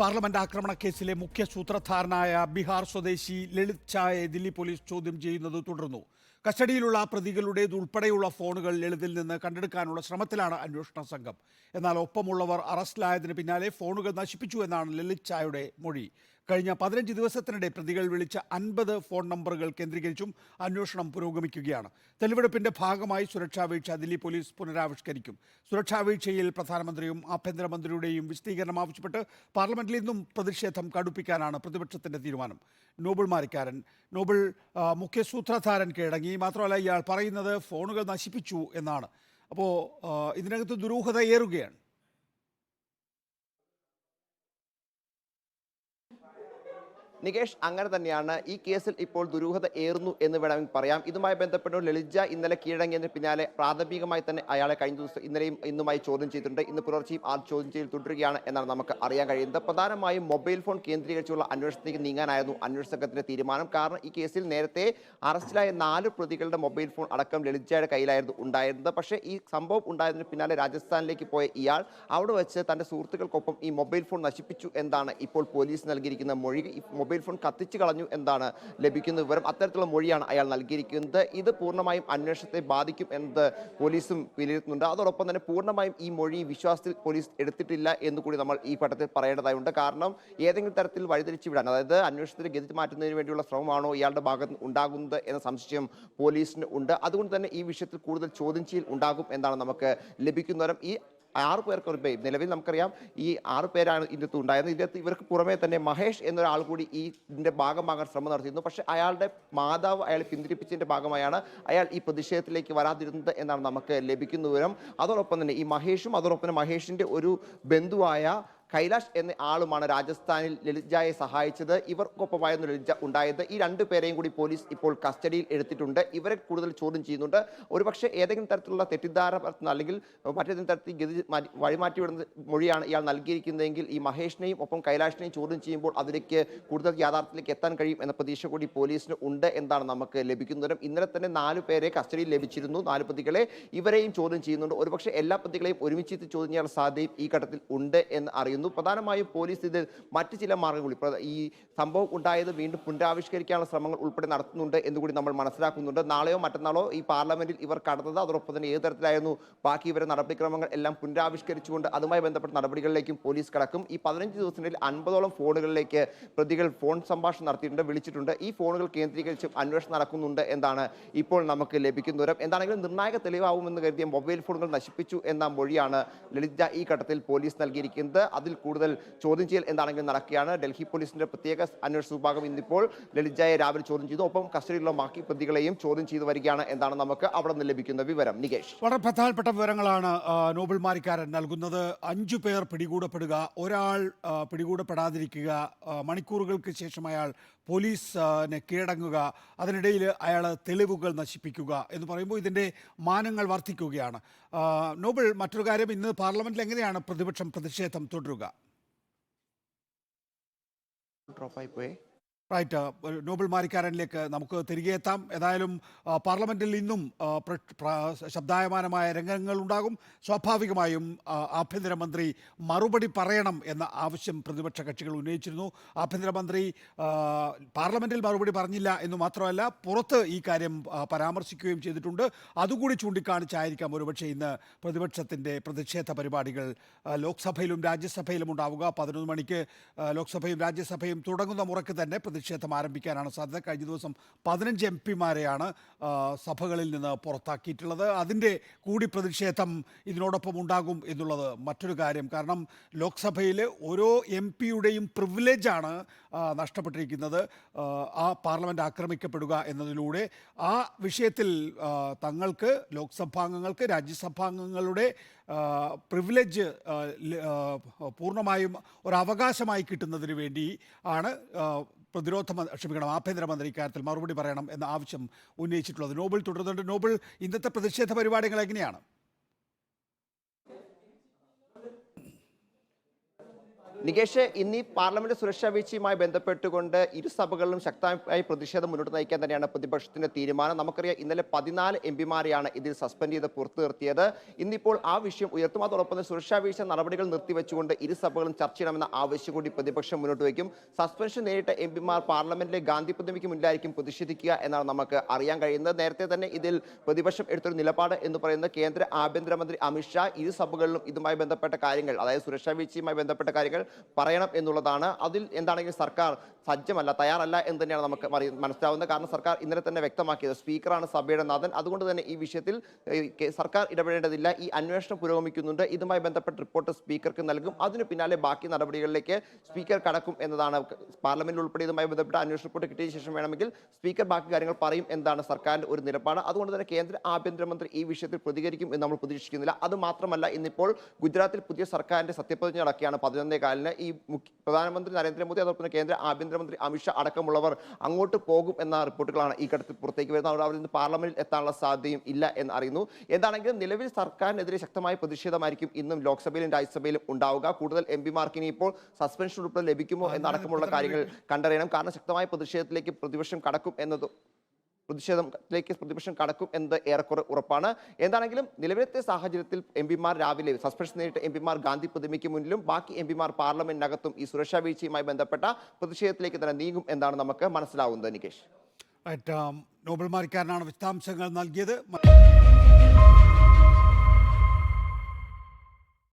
Parliament ആക്രമണ കേസിലെ മുഖ്യ സൂത്രധാരനായ ബീഹാർ സ്വദേശി ലളിത് ഛായെ ദില്ലി പോലീസ് ചോദ്യം ചെയ്യുന്നത് തുടർന്നു കസ്റ്റഡിയിലുള്ള പ്രതികളുടേത് ഉൾപ്പെടെയുള്ള ഫോണുകൾ ലളിതിൽ നിന്ന് കണ്ടെടുക്കാനുള്ള ശ്രമത്തിലാണ് അന്വേഷണ സംഘം. എന്നാൽ ഒപ്പമുള്ളവർ അറസ്റ്റിലായതിന് പിന്നാലെ ഫോണുകൾ നശിപ്പിച്ചു എന്നാണ് ലളിത് ഛായുടെ മൊഴി. കഴിഞ്ഞ പതിനഞ്ച് ദിവസത്തിനിടെ പ്രതികൾ വിളിച്ച അൻപത് ഫോൺ നമ്പറുകൾ കേന്ദ്രീകരിച്ചും അന്വേഷണം പുരോഗമിക്കുകയാണ്. തെളിവെടുപ്പിന്റെ ഭാഗമായി സുരക്ഷാ വീഴ്ച ദില്ലി പോലീസ് പുനരാവിഷ്കരിക്കും. സുരക്ഷാ വീഴ്ചയിൽ പ്രധാനമന്ത്രിയും ആഭ്യന്തരമന്ത്രിയുടെയും വിശദീകരണം ആവശ്യപ്പെട്ട് പാർലമെന്റിൽ ഇന്നും പ്രതിഷേധം കടുപ്പിക്കാനാണ് പ്രതിപക്ഷത്തിന്റെ തീരുമാനം. നോബിൾ മാരിക്കാരൻ നോബിൾ മുഖ്യ സൂത്രധാരൻ കീഴടങ്ങി. മാത്രമല്ല ഇയാൾ പറയുന്നത് ഫോണുകൾ നശിപ്പിച്ചു എന്നാണ്. അപ്പോൾ ഇതിനകത്ത് ദുരൂഹത ഏറുകയാണ്. നികേഷ് അങ്ങനെ തന്നെയാണ് ഈ കേസിൽ ഇപ്പോൾ ദുരൂഹത ഏറുന്നു എന്ന് വേണമെങ്കിൽ പറയാം. ഇതുമായി ബന്ധപ്പെട്ട് ലളിജ ഇന്നലെ കീഴടങ്ങിയതിന് പിന്നാലെ പ്രാഥമികമായി തന്നെ അയാളെ കഴിഞ്ഞ ദിവസം ഇന്നലെയും ഇന്നുമായി ചോദ്യം ചെയ്തിട്ടുണ്ട്. ഇന്ന് പുലർച്ചെയും ആ ചോദ്യം ചെയ്ത് തുടരുകയാണ് എന്നാണ് നമുക്ക് അറിയാൻ കഴിയുന്നത്. പ്രധാനമായും മൊബൈൽ ഫോൺ കേന്ദ്രീകരിച്ചുള്ള അന്വേഷണത്തിലേക്ക് നീങ്ങാനായിരുന്നു അന്വേഷണ തീരുമാനം. കാരണം ഈ കേസിൽ നേരത്തെ അറസ്റ്റിലായ നാല് പ്രതികളുടെ മൊബൈൽ ഫോൺ അടക്കം ലളിജയുടെ കയ്യിലായിരുന്നു ഉണ്ടായിരുന്നത്. പക്ഷേ ഈ സംഭവം ഉണ്ടായതിന് പിന്നാലെ രാജസ്ഥാനിലേക്ക് പോയ ഇയാൾ അവിടെ വെച്ച് തന്റെ സുഹൃത്തുക്കൾക്കൊപ്പം ഈ മൊബൈൽ ഫോൺ നശിപ്പിച്ചു എന്നാണ് ഇപ്പോൾ പോലീസ് നൽകിയിരിക്കുന്ന മൊഴി മൊബൈൽ ഫോൺ കത്തിച്ചു കളഞ്ഞു എന്നാണ് ലഭിക്കുന്ന വിവരം. അത്തരത്തിലുള്ള മൊഴിയാണ് അയാൾ നൽകിയിരിക്കുന്നത്. ഇത് പൂർണമായും അന്വേഷണത്തെ ബാധിക്കും എന്ന് പോലീസും വിലയിരുത്തുന്നുണ്ട്. അതോടൊപ്പം തന്നെ പൂർണമായും ഈ മൊഴി വിശ്വാസത്തിൽ പോലീസ് എടുത്തിട്ടില്ല എന്ന് കൂടി നമ്മൾ ഈ ഘട്ടത്തിൽ പറയേണ്ടതായുണ്ട്. കാരണം ഏതെങ്കിലും തരത്തിൽ വഴിതിരിച്ചു വിടാൻ അതായത് അന്വേഷണത്തിന് ഗതി മാറ്റുന്നതിന് വേണ്ടിയുള്ള ശ്രമമാണോ ഇയാളുടെ ഭാഗത്ത് ഉണ്ടാകുന്നത് എന്ന സംശയം പോലീസിന് ഉണ്ട്. അതുകൊണ്ട് തന്നെ ഈ വിഷയത്തിൽ കൂടുതൽ ചോദ്യം ചെയ്യൽ ഉണ്ടാകും എന്നാണ് നമുക്ക് ലഭിക്കുന്നവരും ഈ ആറ് പേർക്ക് ഒരു നിലവിൽ നമുക്കറിയാം ഈ ആറ് പേരാണ് ഇതിനകത്ത് ഉണ്ടായിരുന്നത്. ഇതിനകത്ത് ഇവർക്ക് പുറമേ തന്നെ മഹേഷ് എന്നൊരാൾ കൂടി ഈ ഇതിന്റെ ഭാഗമാകാൻ ശ്രമം നടത്തിയിരുന്നു. പക്ഷേ അയാളുടെ മാതാവ് അയാളെ പിന്തിരിപ്പിച്ചതിന്റെ ഭാഗമായാണ് അയാൾ ഈ പ്രതിഷേധത്തിലേക്ക് വരാതിരുന്നത് എന്നാണ് നമുക്ക് ലഭിക്കുന്ന വിവരം. അതോടൊപ്പം തന്നെ ഈ മഹേഷും അതോടൊപ്പം തന്നെ മഹേഷിന്റെ ഒരു ബന്ധുവായ കൈലാഷ് എന്ന ആളുമാണ് രാജസ്ഥാനിൽ ലളിജയെ സഹായിച്ചത്. ഇവർക്കൊപ്പമായിരുന്നു ലളിജ ഉണ്ടായത്. ഈ രണ്ടു പേരെയും കൂടി പോലീസ് ഇപ്പോൾ കസ്റ്റഡിയിൽ എടുത്തിട്ടുണ്ട്. ഇവരെ കൂടുതൽ ചോദ്യം ചെയ്യുന്നുണ്ട്. ഒരുപക്ഷെ ഏതെങ്കിലും തരത്തിലുള്ള തെറ്റിദ്ധാരണ അല്ലെങ്കിൽ മറ്റേതെങ്കിലും തരത്തിൽ ഗതി മാറ്റി വഴിമാറ്റി വിടുന്ന മൊഴിയാണ് ഇയാൾ നൽകിയിരിക്കുന്നതെങ്കിൽ ഈ മഹേഷിനെയും ഒപ്പം കൈലാഷിനെയും ചോദ്യം ചെയ്യുമ്പോൾ അതിലേക്ക് കൂടുതൽ യാഥാർത്ഥ്യത്തിലേക്ക് എത്താൻ കഴിയും എന്ന പ്രതീക്ഷ കൂടി പോലീസിന് ഉണ്ട് എന്നാണ് നമുക്ക് ലഭിക്കുന്നത് ഇന്നലെ തന്നെ നാല് പേരെ കസ്റ്റഡിയിൽ ലഭിച്ചിരുന്നു. നാല് പ്രതികളെ ഇവരെയും ചോദ്യം ചെയ്യുന്നുണ്ട്. ഒരുപക്ഷെ എല്ലാ പ്രതികളെയും ഒരുമിച്ച് ചോദ്യം ചെയ്യാൻ സാധ്യതയും ഈ ഘട്ടത്തിൽ ഉണ്ട് എന്ന് അറിയുന്നു. പ്രധാനമായും പോലീസ് ഇത് മറ്റ് ചില മാർഗങ്ങൾ ഈ സംഭവം ഉണ്ടായത് വീണ്ടും പുനരാവിഷ്കരിക്കാനുള്ള ശ്രമങ്ങൾ ഉൾപ്പെടെ നടത്തുന്നുണ്ട് എന്നുകൂടി നമ്മൾ മനസ്സിലാക്കുന്നുണ്ട്. നാളെയോ മറ്റന്നാളോ ഈ പാർലമെന്റിൽ ഇവർ കടന്നത് അതോടൊപ്പം തന്നെ ഏത് തരത്തിലായിരുന്നു? ബാക്കി ഇവരുടെ നടപടിക്രമങ്ങൾ എല്ലാം പുനരാവിഷ്കരിച്ചുകൊണ്ട് അതുമായി ബന്ധപ്പെട്ട നടപടികളിലേക്കും പോലീസ് കടക്കും. ഈ പതിനഞ്ച് ദിവസത്തിനിടയിൽ അൻപതോളം ഫോണുകളിലേക്ക് പ്രതികൾ ഫോൺ സംഭാഷണം നടത്തിയിട്ടുണ്ട് വിളിച്ചിട്ടുണ്ട്. ഈ ഫോണുകൾ കേന്ദ്രീകരിച്ച് അന്വേഷണം നടക്കുന്നുണ്ട് എന്നാണ് ഇപ്പോൾ നമുക്ക് ലഭിക്കുന്ന വിവരം. എന്താണെങ്കിലും നിർണായക തെളിവാകുമെന്ന് കരുതിയ മൊബൈൽ ഫോണുകൾ നശിപ്പിച്ചു എന്ന മൊഴിയാണ് ലളിത ഈ ഘട്ടത്തിൽ പോലീസ് നൽകിയിരിക്കുന്നത്. അതിൽ കൂടുതൽ ചോദ്യം ചെയ്യൽ എന്താണെങ്കിലും നടക്കുകയാണ്. ഡൽഹി പോലീസിന്റെ പ്രത്യേക അന്വേഷണ വിഭാഗം ഇന്നിപ്പോൾ ലളിജയെ രാവിലെ ചോദ്യം ചെയ്തു. ഒപ്പം കസ്റ്റഡിയിലുള്ള ബാക്കി പ്രതികളെയും ചോദ്യം ചെയ്തു വരികയാണ് എന്നാണ് നമുക്ക് അവിടെ നിന്ന് ലഭിക്കുന്ന വിവരം. നികേഷ്. വളരെ പ്രധാനപ്പെട്ട വിവരങ്ങളാണ് നോബൽ മാരിക്കാരൻ നൽകുന്നത്. അഞ്ചു പേർ പിടികൂടപ്പെടുക ഒരാൾ പിടികൂടപ്പെടാതിരിക്കുക മണിക്കൂറുകൾക്ക് ശേഷം അയാൾ പോലീസിനെ കീഴടങ്ങുക അതിനിടയിൽ അയാൾ തെളിവുകൾ നശിപ്പിക്കുക എന്ന് പറയുമ്പോൾ ഇതിന്റെ മാനങ്ങൾ വർദ്ധിക്കുകയാണ്. നോബൽ മറ്റൊരു കാര്യം ഇന്ന് പാർലമെന്റിൽ എങ്ങനെയാണ് പ്രതിപക്ഷം പ്രതിഷേധം തുടരുക? ഡ്രോപ്പായി പോയേ. റൈറ്റ് നോബിൾ മാരിക്കാരനിലേക്ക് നമുക്ക് തിരികെ എത്താം. ഏതായാലും പാർലമെന്റിൽ ഇന്നും ശബ്ദായമാനമായ രംഗങ്ങൾ ഉണ്ടാകും. സ്വാഭാവികമായും ആഭ്യന്തരമന്ത്രി മറുപടി പറയണം എന്ന ആവശ്യം പ്രതിപക്ഷ കക്ഷികൾ ഉന്നയിച്ചിരുന്നു. ആഭ്യന്തരമന്ത്രി പാർലമെന്റിൽ മറുപടി പറഞ്ഞില്ല എന്ന് മാത്രമല്ല പുറത്ത് ഈ കാര്യം പരാമർശിക്കുകയും ചെയ്തിട്ടുണ്ട്. അതുകൂടി ചൂണ്ടിക്കാണിച്ചായിരിക്കാം ഒരുപക്ഷെ ഇന്ന് പ്രതിപക്ഷത്തിന്റെ പ്രതിഷേധ പരിപാടികൾ. ലോക്സഭയിലും രാജ്യസഭയിലും ഉണ്ടാവുക. പതിനൊന്ന് മണിക്ക് ലോക്സഭയും രാജ്യസഭയും തുടങ്ങുന്ന മുറയ്ക്ക് തന്നെ പ്രതിഷേധം ആരംഭിക്കാനാണ് സാധ്യത. കഴിഞ്ഞ ദിവസം പതിനഞ്ച് എം പിമാരെയാണ് സഭകളിൽ നിന്ന് പുറത്താക്കിയിട്ടുള്ളത്. അതിന്റെ കൂടി പ്രതിഷേധം ഇതിനോടൊപ്പം ഉണ്ടാകും എന്നുള്ളത് മറ്റൊരു കാര്യം. കാരണം ലോക്സഭയിൽ ഓരോ എം പിയുടെയും പ്രിവിലേജാണ് നഷ്ടപ്പെട്ടിരിക്കുന്നത്. ആ, പാർലമെന്റ് ആക്രമിക്കപ്പെടുക എന്നതിലൂടെ ആ വിഷയത്തിൽ തങ്ങൾക്ക് ലോക്സഭാംഗങ്ങൾക്ക് രാജ്യസഭാംഗങ്ങളുടെ പ്രിവിലേജ് പൂർണമായും ഒരവകാശമായി കിട്ടുന്നതിന് വേണ്ടി ആണ് പ്രതിരോധ ക്ഷമിക്കണം ആഭ്യന്തരമന്ത്രി ഇക്കാര്യത്തിൽ മറുപടി പറയണം എന്ന ആവശ്യം ഉന്നയിച്ചിട്ടുള്ളത്. നോബിൾ തുടരുന്നുണ്ട്. നോബിൾ ഇന്നത്തെ പ്രതിഷേധ പരിപാടികൾ എങ്ങനെയാണ്? നികേഷ് ഇന്ന് പാർലമെന്റ് സുരക്ഷാ വീഴ്ചയുമായി ബന്ധപ്പെട്ടുകൊണ്ട് ഇരു സഭകളിലും ശക്തമായി പ്രതിഷേധം മുന്നോട്ട് നയിക്കാൻ തന്നെയാണ് പ്രതിപക്ഷത്തിന്റെ തീരുമാനം. നമുക്കറിയാം ഇന്നലെ പതിനാല് എം പിമാരെയാണ് ഇതിൽ സസ്പെൻഡ് ചെയ്ത് പുറത്തു നിർത്തിയത് ഇന്നിപ്പോൾ ആ വിഷയം ഉയർത്തും. അതോടൊപ്പം സുരക്ഷാ വീഴ്ച നടപടികൾ നിർത്തിവെച്ചുകൊണ്ട് ഇരു സഭകളും ചർച്ച ചെയ്യണമെന്ന ആവശ്യം കൂടി പ്രതിപക്ഷം മുന്നോട്ട് വയ്ക്കും. സസ്പെൻഷൻ നേരിട്ട എം പിമാർ പാർലമെന്റിലെ ഗാന്ധി പ്രതിമയ്ക്ക് മുന്നിലായിരിക്കും പ്രതിഷേധിക്കുക എന്നാണ് നമുക്ക് അറിയാൻ കഴിയുന്നത്. നേരത്തെ തന്നെ ഇതിൽ പ്രതിപക്ഷം എടുത്തൊരു നിലപാട് എന്ന് പറയുന്ന കേന്ദ്ര ആഭ്യന്തരമന്ത്രി അമിത്ഷാ. ഇരു സഭകളിലും ഇതുമായി ബന്ധപ്പെട്ട കാര്യങ്ങൾ അതായത് സുരക്ഷാ വീഴ്ചയുമായി ബന്ധപ്പെട്ട കാര്യങ്ങൾ പറയണം എന്നുള്ളതാണ്. അതിൽ എന്താണെങ്കിലും സർക്കാർ സജ്ജമല്ല തയ്യാറല്ല എന്ന് തന്നെയാണ് നമുക്ക് മനസ്സിലാവുന്നത്. കാരണം സർക്കാർ ഇന്നലെ തന്നെ വ്യക്തമാക്കിയത്. സ്പീക്കറാണ് സഭയുടെ നാഥൻ. അതുകൊണ്ട് തന്നെ ഈ വിഷയത്തിൽ സർക്കാർ ഇടപെടേണ്ടതില്ല. ഈ അന്വേഷണം പുരോഗമിക്കുന്നുണ്ട്. ഇതുമായി ബന്ധപ്പെട്ട റിപ്പോർട്ട് സ്പീക്കർക്ക് നൽകും. അതിന് പിന്നാലെ ബാക്കി നടപടികളിലേക്ക് സ്പീക്കർ കടക്കും എന്നതാണ് പാർലമെന്റിൽ ഉൾപ്പെടെ ഇതുമായി ബന്ധപ്പെട്ട അന്വേഷണ റിപ്പോർട്ട് കിട്ടിയ ശേഷം വേണമെങ്കിൽ സ്പീക്കർ ബാക്കി കാര്യങ്ങൾ പറയും എന്താണ് സർക്കാരിന്റെ ഒരു നിലപാട്. അതുകൊണ്ട് തന്നെ കേന്ദ്ര ആഭ്യന്തരമന്ത്രി ഈ വിഷയത്തിൽ പ്രതികരിക്കും എന്ന് നമ്മൾ പ്രതീക്ഷിക്കുന്നില്ല. അത് മാത്രമല്ല ഇന്നിപ്പോൾ ഗുജറാത്തിൽ പുതിയ സർക്കാരിന്റെ സത്യപ്രതിജ്ഞ നടക്കുകയാണ് പതിനൊന്നേ കാലിന് ഈ പ്രധാനമന്ത്രി നരേന്ദ്രമോദി അതോടൊപ്പം തന്നെ കേന്ദ്ര ആഭ്യന്തരമന്ത്രി അമിത്ഷാ അടക്കമുള്ളവർ അങ്ങോട്ട് പോകും എന്ന റിപ്പോർട്ടുകളാണ് ഈ ഘട്ടത്തിൽ പുറത്തേക്ക് വരുന്നത്. അവരിൽ നിന്ന് പാർലമെന്റിൽ എത്താനുള്ള സാധ്യതയും ഇല്ല എന്ന് അറിയുന്നു. എന്താണെങ്കിലും നിലവിൽ സർക്കാരിനെതിരെ ശക്തമായ പ്രതിഷേധമായിരിക്കും ഇന്നും ലോക്സഭയിലും രാജ്യസഭയിലും ഉണ്ടാവുക. കൂടുതൽ എം പിമാർക്ക് ഇനിയിപ്പോൾ സസ്പെൻഷൻ ഉൾപ്പെടെ ലഭിക്കുമോ എന്നടക്കമുള്ള കാര്യങ്ങൾ കണ്ടറിയണം. കാരണം ശക്തമായ പ്രതിഷേധത്തിലേക്ക് പ്രതിപക്ഷം കടക്കും എന്നത് പ്രതിഷേധത്തിലേക്ക് പ്രതിപക്ഷം കടക്കും എന്നത് ഏറെക്കുറെ ഉറപ്പാണ്. എന്താണെങ്കിലും നിലവിലത്തെ സാഹചര്യത്തിൽ എം പിമാർ രാവിലെ സസ്പെൻഷൻ നേരിട്ട എം പിമാർ ഗാന്ധി പ്രതിമയ്ക്ക് മുന്നിലും ബാക്കി എം പിമാർ പാർലമെന്റിനകത്തും ഈ സുരക്ഷാ വീഴ്ചയുമായി ബന്ധപ്പെട്ട പ്രതിഷേധത്തിലേക്ക് തന്നെ നീങ്ങും എന്നാണ് നമുക്ക് മനസ്സിലാവുന്നത് നികേഷ്. ആം, നോബൽ മാരിക്കാരനാണ് വിശദാംശങ്ങൾ നൽകിയത്.